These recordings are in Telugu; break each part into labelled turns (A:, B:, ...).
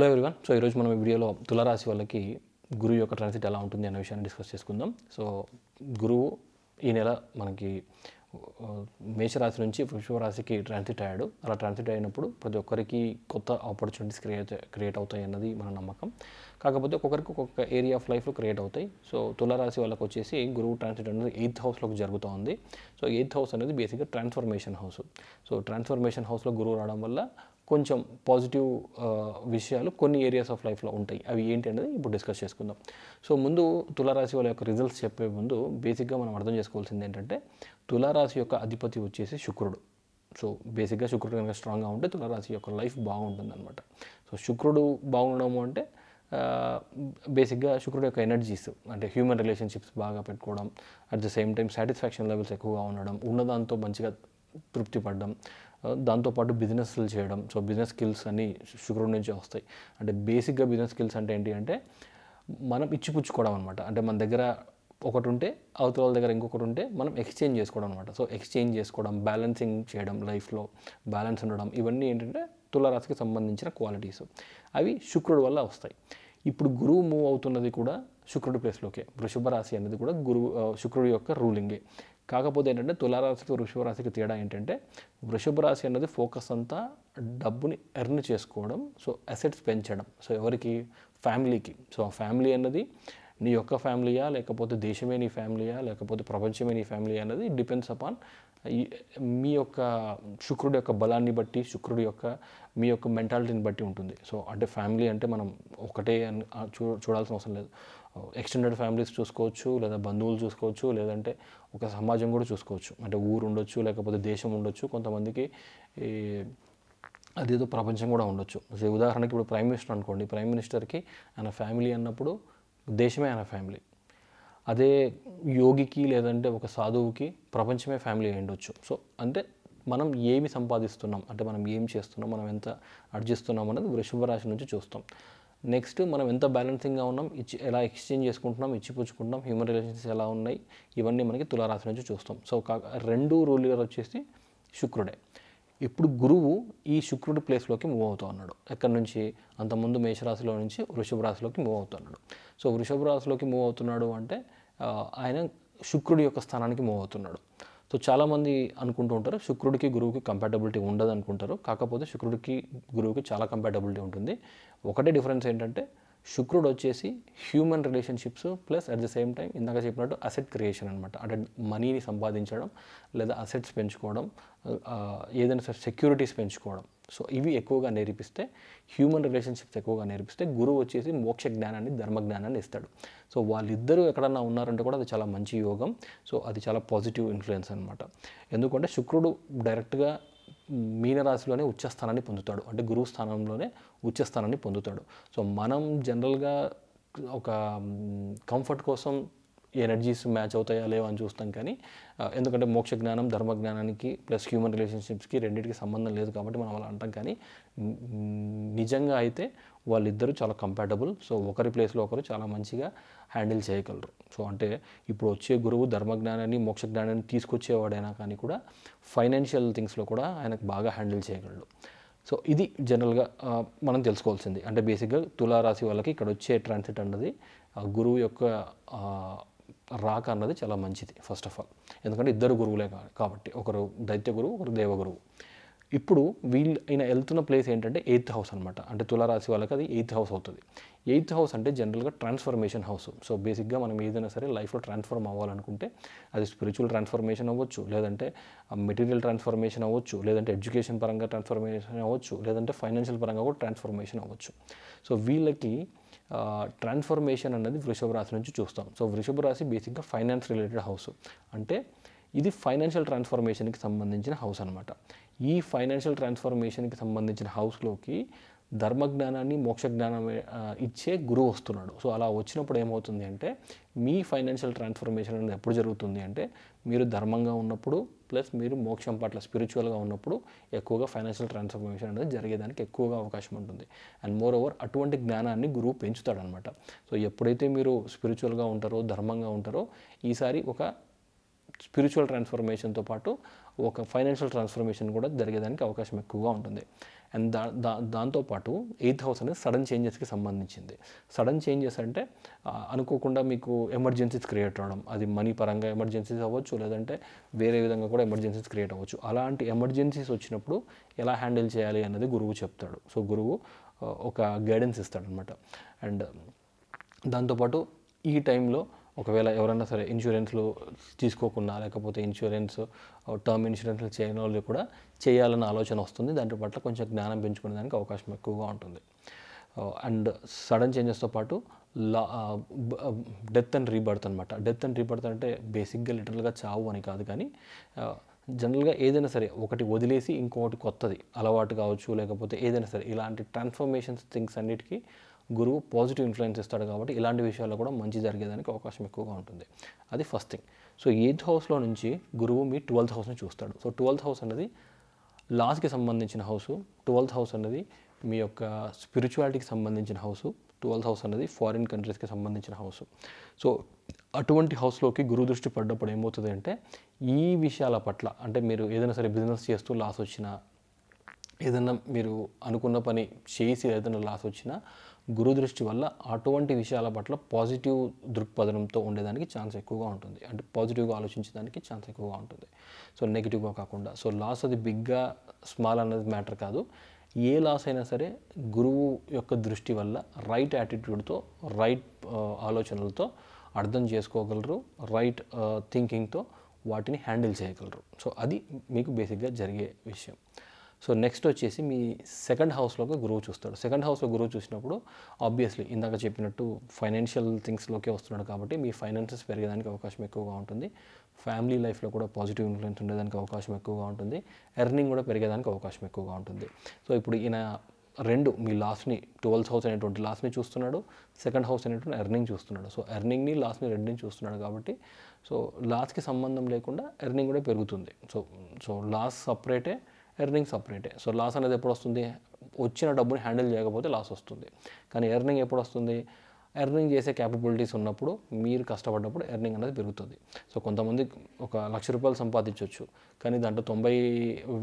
A: హలో ఎవరివన్ సో ఈరోజు మనం ఈ వీడియోలో తులారాశి వాళ్ళకి గురువు యొక్క ట్రాన్సిట్ ఎలా ఉంటుంది అనే విషయాన్ని డిస్కస్ చేసుకుందాం. సో గురువు ఈ నెల మనకి మేషరాశి నుంచి వృషభరాశికి ట్రాన్సిట్ అయ్యాడు. అలా ట్రాన్సిట్ అయినప్పుడు ప్రతి ఒక్కరికి కొత్త ఆపర్చునిటీస్ క్రియేట్ క్రియేట్ అవుతాయి అన్నది మన నమ్మకం. కాకపోతే ఒక్కొక్కరికి ఒక్కొక్క ఏరియా ఆఫ్ లైఫ్లో క్రియేట్ అవుతాయి. సో తులారాశి వాళ్ళకి వచ్చేసి గురువు ట్రాన్సిట్ అనేది ఎయిత్ హౌస్లోకి జరుగుతూ ఉంది. సో ఎయిత్ హౌస్ అనేది బేసిక్గా ట్రాన్స్ఫర్మేషన్ హౌస్ సో ట్రాన్స్ఫర్మేషన్ హౌస్లో గురువు రావడం వల్ల కొంచెం పాజిటివ్ విషయాలు కొన్ని ఏరియాస్ ఆఫ్ లైఫ్లో ఉంటాయి. అవి ఏంటి అనేది ఇప్పుడు డిస్కస్ చేసుకుందాం. సో ముందు తులారాశి వాళ్ళ యొక్క రిజల్ట్స్ చెప్పే ముందు బేసిక్గా మనం అర్థం చేసుకోవాల్సింది ఏంటంటే తులారాశి యొక్క అధిపతి వచ్చేసి శుక్రుడు. సో బేసిక్గా శుక్రుడు కనుక స్ట్రాంగ్గా ఉంటే తులారాశి యొక్క లైఫ్ బాగుంటుంది అనమాట సో శుక్రుడు బాగుండడము అంటే బేసిక్గా శుక్రుడు యొక్క ఎనర్జీస్ అంటే హ్యూమన్ రిలేషన్షిప్స్ బాగా పెట్టుకోవడం at the same time satisfaction levels ఎక్కువగా ఉండడం ఉన్నదాంతో మంచిగా తృప్తి పడడం దాంతోపాటు బిజినెస్లు చేయడం. సో బిజినెస్ స్కిల్స్ అని శుక్రుడి నుంచి వస్తాయి. అంటే బేసిక్గా బిజినెస్ స్కిల్స్ అంటే ఏంటి అంటే మనం ఇచ్చిపుచ్చుకోవడం అనమాట అంటే మన దగ్గర ఒకటి ఉంటే అవతల వాళ్ళ దగ్గర ఇంకొకటి ఉంటే మనం ఎక్స్చేంజ్ చేసుకోవడం అనమాట సో ఎక్స్చేంజ్ చేసుకోవడం బ్యాలెన్సింగ్ చేయడం లైఫ్లో బ్యాలెన్స్ ఉండడం ఇవన్నీ ఏంటంటే తులారాశికి సంబంధించిన క్వాలిటీస్ అవి శుక్రుడి వల్ల వస్తాయి. ఇప్పుడు గురువు మూవ్ అవుతున్నది కూడా శుక్రుడి ప్లేస్లోకే వృషభ రాశి అనేది కూడా గురువు శుక్రుడి యొక్క రూలింగే కాకపోతే ఏంటంటే తులారాశికి వృషభ రాశికి తేడా ఏంటంటే వృషభ రాశి అన్నది ఫోకస్ అంతా డబ్బుని ఎర్న్ చేసుకోవడం సో అసెట్స్ పెంచడం. సో ఎవరికి? ఫ్యామిలీకి. సో ఆ ఫ్యామిలీ అన్నది నీ యొక్క ఫ్యామిలీయా లేకపోతే దేశమే నీ ఫ్యామిలీయా లేకపోతే ప్రపంచమే నీ ఫ్యామిలీ అన్నది డిపెండ్స్ అపాన్ మీ యొక్క శుక్రుడి యొక్క బలాన్ని బట్టి శుక్రుడి యొక్క మీ యొక్క మెంటాలిటీని బట్టి ఉంటుంది. సో అంటే ఫ్యామిలీ అంటే మనం ఒకటే అని చూ చూడాల్సిన అవసరం లేదు. ఎక్స్టెండెడ్ ఫ్యామిలీస్ చూసుకోవచ్చు లేదా బంధువులు చూసుకోవచ్చు లేదంటే ఒక సమాజం కూడా చూసుకోవచ్చు. అంటే ఊరు ఉండొచ్చు లేకపోతే దేశం ఉండొచ్చు కొంతమందికి ఈ అదేదో ప్రపంచం కూడా ఉండొచ్చు. సో ఉదాహరణకి ఇప్పుడు ప్రైమ్ మినిస్టర్ అనుకోండి. ప్రైమ్ మినిస్టర్కి ఆయన ఫ్యామిలీ అన్నప్పుడు దేశమే ఆయన ఫ్యామిలీ. అదే యోగికి లేదంటే ఒక సాధువుకి ప్రపంచమే ఫ్యామిలీ అయి ఉండొచ్చు. సో అంటే మనం ఏమి సంపాదిస్తున్నాం అంటే మనం ఏం చేస్తున్నాం మనం ఎంత అర్జిస్తున్నాం అనేది వృషభ రాశి నుంచి చూస్తాం. నెక్స్ట్ మనం ఎంత బ్యాలెన్సింగ్గా ఉన్నాం ఇచ్చి ఎలా ఎక్స్చేంజ్ చేసుకుంటున్నాం ఇచ్చిపుచ్చుకుంటున్నాం హ్యూమన్ రిలేషన్స్ ఎలా ఉన్నాయి ఇవన్నీ మనకి తులారాశి నుంచి చూస్తాం. సో కా రెండు రూలర్ వచ్చేసి శుక్రుడే. ఇప్పుడు గురువు ఈ శుక్రుడి ప్లేస్లోకి మూవ్ అవుతూ ఉన్నాడు. ఎక్కడి నుంచి? అంతకుముందు మేషరాశిలో నుంచి వృషభ రాశిలోకి మూవ్ అవుతున్నాడు సో వృషభ రాశిలోకి మూవ్ అవుతున్నాడు అంటే ఆయన శుక్రుడి యొక్క స్థానానికి మూవ్ అవుతున్నాడు. సో చాలామంది అనుకుంటూ ఉంటారు శుక్రుడికి గురువుకి కంపాటబిలిటీ ఉండదు అనుకుంటారు కాకపోతే శుక్రుడికి గురువుకి చాలా కంపాటబిలిటీ ఉంటుంది. ఒకటే డిఫరెన్స్ ఏంటంటే శుక్రుడు వచ్చేసి human relationships plus at the same time ఇందాక చెప్పినట్టు అసెట్ క్రియేషన్ అనమాట అంటే మనీని సంపాదించడం లేదా అసెట్స్ పెంచుకోవడం ఏదైనా సరే సెక్యూరిటీస్ పెంచుకోవడం. సో ఇవి ఎక్కువగా నేర్పిస్తే హ్యూమన్ రిలేషన్షిప్స్ ఎక్కువగా నేర్పిస్తే గురువు వచ్చేసి మోక్ష జ్ఞానాన్ని ధర్మ జ్ఞానాన్ని ఇస్తాడు. సో వాళ్ళిద్దరూ ఎక్కడన్నా ఉన్నారంటే కూడా అది చాలా మంచి యోగం. సో అది చాలా పాజిటివ్ ఇన్ఫ్లుయెన్స్ అనమాట ఎందుకంటే శుక్రుడు డైరెక్ట్గా మీనరాశిలోనే ఉచ్చస్థానాన్ని పొందుతాడు. అంటే గురువు స్థానంలోనే ఉచ్చస్థానాన్ని పొందుతాడు. సో మనం జనరల్గా ఒక కంఫర్ట్ కోసం ఎనర్జీస్ మ్యాచ్ అవుతాయా లేవా అని చూస్తాం కానీ ఎందుకంటే మోక్ష జ్ఞానం ధర్మ జ్ఞానానికి ప్లస్ హ్యూమన్ రిలేషన్షిప్స్కి రెండింటికి సంబంధం లేదు కాబట్టి మనం అలా అంటాం కానీ నిజంగా అయితే వాళ్ళిద్దరూ చాలా కంపాటబుల్ సో ఒకరి ప్లేస్లో ఒకరు చాలా మంచిగా హ్యాండిల్ చేయగలరు. సో అంటే ఇప్పుడు వచ్చే గురువు ధర్మ జ్ఞానాన్ని మోక్ష జ్ఞానాన్ని తీసుకొచ్చేవాడైనా కానీ కూడా ఫైనాన్షియల్ థింగ్స్లో కూడా ఆయనకు బాగా హ్యాండిల్ చేయగలడు. సో ఇది జనరల్గా మనం తెలుసుకోవాల్సింది. అంటే బేసిక్గా తులారాశి వాళ్ళకి ఇక్కడ వచ్చే ట్రాన్సిట్ అన్నది గురువు యొక్క రాక అన్నది చాలా మంచిది ఫస్ట్ ఆఫ్ ఆల్ ఎందుకంటే ఇద్దరు గురువులే కాబట్టి. ఒకరు దైత్య గురువు ఒకరు దేవగురువు ఇప్పుడు వీళ్ళు ఆయన వెళ్తున్న ప్లేస్ ఏంటంటే ఎయిత్ హౌస్ అనమాట అంటే తులారాశి వాళ్ళకి అది ఎయిత్ హౌస్ అవుతుంది. ఎయిత్ హౌస్ అంటే జనరల్గా ట్రాన్స్ఫర్మేషన్ హౌస్ సో బేసిక్గా మనం ఏదైనా సరే లైఫ్లో ట్రాన్స్ఫర్మ్ అవ్వాలనుకుంటే అది స్పిరిచువల్ ట్రాన్స్ఫర్మేషన్ అవ్వచ్చు లేదంటే మెటీరియల్ ట్రాన్స్ఫర్మేషన్ అవ్వచ్చు లేదంటే ఎడ్యుకేషన్ పరంగా ట్రాన్స్ఫర్మేషన్ అవ్వచ్చు లేదంటే ఫైనాన్షియల్ పరంగా కూడా ట్రాన్స్ఫర్మేషన్ అవ్వచ్చు. సో వీళ్ళకి ట్రాన్స్ఫర్మేషన్ అన్నది వృషభ రాశి నుంచి చూస్తాం. సో వృషభ రాశి బేసిక్గా ఫైనాన్స్ రిలేటెడ్ హౌస్ అంటే ఇది ఫైనాన్షియల్ ట్రాన్స్ఫర్మేషన్కి సంబంధించిన హౌస్ అనమాట ఈ ఫైనాన్షియల్ ట్రాన్స్ఫర్మేషన్కి సంబంధించిన హౌస్లోకి ధర్మజ్ఞానాన్ని మోక్ష జ్ఞానం ఇచ్చే గురువు వస్తున్నాడు. సో అలా వచ్చినప్పుడు ఏమవుతుంది అంటే మీ ఫైనాన్షియల్ ట్రాన్స్ఫర్మేషన్ అనేది ఎప్పుడు జరుగుతుంది అంటే మీరు ధర్మంగా ఉన్నప్పుడు ప్లస్ మీరు మోక్షం పట్ల స్పిరిచువల్గా ఉన్నప్పుడు ఎక్కువగా ఫైనాన్షియల్ ట్రాన్స్ఫర్మేషన్ అనేది జరిగేదానికి ఎక్కువగా అవకాశం ఉంటుంది. అండ్ మోర్ ఓవర్ అటువంటి జ్ఞానాన్ని గురువు పెంచుతాడనమాట. సో ఎప్పుడైతే మీరు స్పిరిచువల్గా ఉంటారో ధర్మంగా ఉంటారో ఈసారి ఒక స్పిరిచువల్ ట్రాన్స్ఫర్మేషన్తో పాటు ఒక ఫైనాన్షియల్ ట్రాన్స్ఫర్మేషన్ కూడా జరిగేదానికి అవకాశం ఎక్కువగా ఉంటుంది. అండ్ దా దా దాంతోపాటు ఎయిత్ హౌస్ అనేది సడన్ చేంజెస్కి సంబంధించింది. సడన్ చేంజెస్ అంటే అనుకోకుండా మీకు ఎమర్జెన్సీస్ క్రియేట్ అవ్వడం అది మనీ పరంగా ఎమర్జెన్సీస్ అవ్వచ్చు లేదంటే వేరే విధంగా కూడా ఎమర్జెన్సీస్ క్రియేట్ అవ్వచ్చు. అలాంటి ఎమర్జెన్సీస్ వచ్చినప్పుడు ఎలా హ్యాండిల్ చేయాలి అన్నది గురువు చెప్తాడు. సో గురువు ఒక గైడెన్స్ ఇస్తాడనమాట అండ్ దాంతోపాటు ఈ టైంలో ఒకవేళ ఎవరైనా సరే ఇన్సూరెన్స్లు తీసుకోకున్నా లేకపోతే ఇన్సూరెన్స్ టర్మ్ ఇన్సూరెన్స్లు చేయని వాళ్ళు కూడా చేయాలన్న ఆలోచన వస్తుంది. దాంట్లో పట్ల కొంచెం జ్ఞానం పెంచుకునే దానికి అవకాశం ఎక్కువగా ఉంటుంది. అండ్ సడన్ చేంజెస్తో పాటు లా డెత్ అండ్ రీబర్త్ అనమాట డెత్ అండ్ రీబర్త్ అంటే బేసిక్గా లిటరల్గా చావు అని కాదు కానీ జనరల్గా ఏదైనా సరే ఒకటి వదిలేసి ఇంకొకటి కొత్తది అలవాటు కావచ్చు లేకపోతే ఏదైనా సరే ఇలాంటి ట్రాన్స్ఫర్మేషన్స్ థింగ్స్ అన్నిటికీ గురువు పాజిటివ్ ఇన్ఫ్లుయెన్స్ ఇస్తాడు కాబట్టి ఇలాంటి విషయాల్లో కూడా మంచి జరిగేదానికి అవకాశం ఎక్కువగా ఉంటుంది. అది ఫస్ట్ థింగ్ సో ఎయిత్ హౌస్లో నుంచి గురువు మీ ట్వెల్త్ హౌస్ని చూస్తాడు. సో ట్వెల్త్ హౌస్ అనేది లాస్కి సంబంధించిన హౌస్ ట్వెల్త్ హౌస్ అనేది మీ యొక్క స్పిరిచువాలిటీకి సంబంధించిన హౌస్ ట్వెల్త్ హౌస్ అనేది ఫారిన్ కంట్రీస్కి సంబంధించిన హౌస్ సో అటువంటి హౌస్లోకి గురువు దృష్టి పడ్డప్పుడు ఏమవుతుంది అంటే ఈ విషయాల పట్ల అంటే మీరు ఏదైనా సరే బిజినెస్ చేస్తూ లాస్ వచ్చినా ఏదైనా మీరు అనుకున్న పని చేసి ఏదైనా లాస్ వచ్చినా గురు దృష్టి వల్ల అటువంటి విషయాల పట్ల పాజిటివ్ దృక్పథంతో ఉండేదానికి ఛాన్స్ ఎక్కువగా ఉంటుంది. అంటే పాజిటివ్గా ఆలోచించడానికి ఛాన్స్ ఎక్కువగా ఉంటుంది. సో నెగిటివ్గా కాకుండా. సో లాస్ అది బిగ్గా స్మాల్ అనేది మ్యాటర్ కాదు. ఏ లాస్ అయినా సరే గురువు యొక్క దృష్టి వల్ల రైట్ యాటిట్యూడ్తో రైట్ ఆలోచనలతో అర్థం చేసుకోగలరు. రైట్ థింకింగ్తో uh, వాటిని హ్యాండిల్ చేయగలరు. సో అది మీకు బేసిక్గా జరిగే విషయం. సో నెక్స్ట్ వచ్చేసి మీ సెకండ్ హౌస్లోకి గురువు చూస్తాడు. సెకండ్ హౌస్లో గురువు చూసినప్పుడు ఆబ్వియస్లీ ఇందాక చెప్పినట్టు ఫైనాన్షియల్ థింగ్స్లోకే వస్తున్నాడు కాబట్టి మీ ఫైనాన్సెస్ పెరిగేదానికి అవకాశం ఎక్కువగా ఉంటుంది. ఫ్యామిలీ లైఫ్లో కూడా పాజిటివ్ ఇన్ఫ్లుయెన్స్ ఉండేదానికి అవకాశం ఎక్కువగా ఉంటుంది. ఎర్నింగ్ కూడా పెరిగేదానికి అవకాశం ఎక్కువగా ఉంటుంది. సో ఇప్పుడు ఈయన రెండు మీ లాస్ట్ని ట్వెల్త్ హౌస్ అనేటువంటి లాస్ట్ని చూస్తున్నాడు. సెకండ్ హౌస్ అనేటువంటి ఎర్నింగ్ చూస్తున్నాడు. సో ఎర్నింగ్ని లాస్ట్ని రెండుని చూస్తున్నాడు కాబట్టి సో లాస్ట్కి సంబంధం లేకుండా ఎర్నింగ్ కూడా పెరుగుతుంది. సో సో లాస్ సపరేటే ఎర్నింగ్ సపరేటే. సో లాస్ అనేది ఎప్పుడు వస్తుంది వచ్చిన డబ్బుని హ్యాండిల్ చేయకపోతే లాస్ వస్తుంది. కానీ ఎర్నింగ్ ఎప్పుడు వస్తుంది ఎర్నింగ్ చేసే క్యాపబిలిటీస్ ఉన్నప్పుడు మీరు కష్టపడ్డప్పుడు ఎర్నింగ్ అనేది పెరుగుతుంది. సో కొంతమంది ఒక లక్ష రూపాయలు సంపాదించవచ్చు కానీ దాంట్లో తొంభై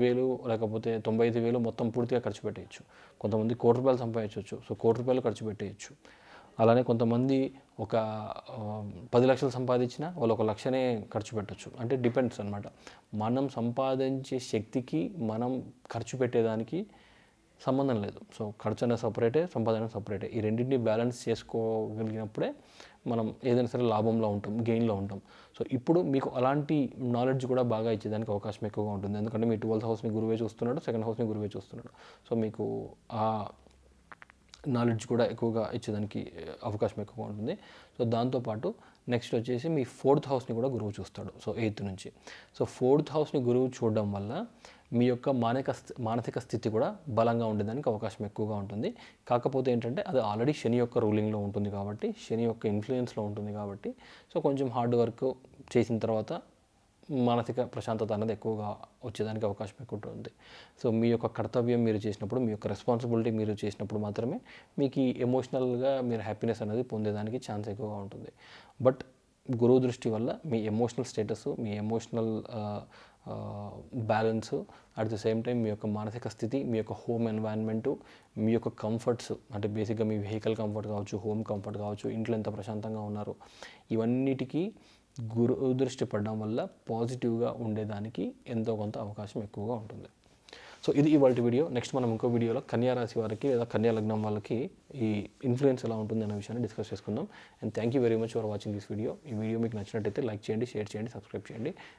A: వేలు లేకపోతే తొంభై ఐదు వేలు మొత్తం పూర్తిగా ఖర్చు పెట్టేయచ్చు. కొంతమంది కోటి రూపాయలు సంపాదించవచ్చు సో కోటి రూపాయలు ఖర్చు పెట్టేయచ్చు. అలానే కొంతమంది ఒక పది లక్షలు సంపాదించినా వాళ్ళు ఒక లక్షనే ఖర్చు పెట్టచ్చు. అంటే డిపెండ్స్ అనమాట మనం సంపాదించే శక్తికి మనం ఖర్చు పెట్టేదానికి సంబంధం లేదు. సో ఖర్చు అనేది సపరేటే సంపాదన సపరేటే ఈ రెండింటిని బ్యాలెన్స్ చేసుకోగలిగినప్పుడే మనం ఏదైనా సరే లాభంలో ఉంటాం గెయిన్లో ఉంటాం. సో ఇప్పుడు మీకు అలాంటి నాలెడ్జ్ కూడా బాగా ఇచ్చేదానికి అవకాశం ఎక్కువగా ఉంటుంది. ఎందుకంటే మీ ట్వెల్త్ హౌస్ని గురువే చూస్తున్నాడు సెకండ్ హౌస్ని గురువే చూస్తున్నాడు. సో మీకు ఆ నాలెడ్జ్ కూడా ఎక్కువగా ఇచ్చేదానికి అవకాశం ఎక్కువగా ఉంటుంది. సో దాంతోపాటు నెక్స్ట్ వచ్చేసి మీ ఫోర్త్ హౌస్ని కూడా గురువు చూస్తాడు. సో ఎయిత్ నుంచి. సో ఫోర్త్ హౌస్ని గురువు చూడడం వల్ల మీ యొక్క మానక స్థి- మానసిక స్థితి కూడా బలంగా ఉండేదానికి అవకాశం ఎక్కువగా ఉంటుంది. కాకపోతే ఏంటంటే అది ఆల్రెడీ శని యొక్క రూలింగ్లో ఉంటుంది కాబట్టి శని యొక్క ఇన్ఫ్లుయెన్స్లో ఉంటుంది కాబట్టి సో కొంచెం హార్డ్ వర్క్ చేసిన తర్వాత మానసిక ప్రశాంతత అనేది ఎక్కువగా వచ్చేదానికి అవకాశం ఎక్కువ ఉంటుంది. సో మీ యొక్క కర్తవ్యం మీరు చేసినప్పుడు మీ యొక్క రెస్పాన్సిబిలిటీ మీరు చేసినప్పుడు మాత్రమే మీకు ఈ ఎమోషనల్గా మీరు హ్యాపీనెస్ అనేది పొందేదానికి ఛాన్స్ ఎక్కువగా ఉంటుంది. బట్ గురువు దృష్టి వల్ల మీ emotional status me emotional balance at the same time మీ యొక్క మానసిక స్థితి మీ యొక్క హోమ్ ఎన్వైరన్మెంటు మీ యొక్క కంఫర్ట్స్ అంటే బేసిక్గా మీ వెహికల్ కంఫర్ట్ కావచ్చు హోమ్ కంఫర్ట్ కావచ్చు ఇంట్లో ఎంత ప్రశాంతంగా ఉన్నారు ఇవన్నిటికీ గురు దృష్టి పడడం వల్ల పాజిటివ్గా ఉండేదానికి ఎంతో కొంత అవకాశం ఎక్కువగా ఉంటుంది. సో ఇది ఇవాళ వీడియో. నెక్స్ట్ మనం ఇంకో వీడియోలో కన్యా రాశి వారికి లేదా కన్యా లగ్నం వాళ్ళకి ఈ ఇన్ఫ్లుయెన్స్ ఎలా ఉంటుంది అనే విషయాన్ని డిస్కస్ చేసుకుందాం. And thank you very much for watching this video. ఈ వీడియో మీకు నచ్చినట్టయితే లైక్ చేయండి షేర్ చేయండి సబ్స్క్రైబ్ చేయండి.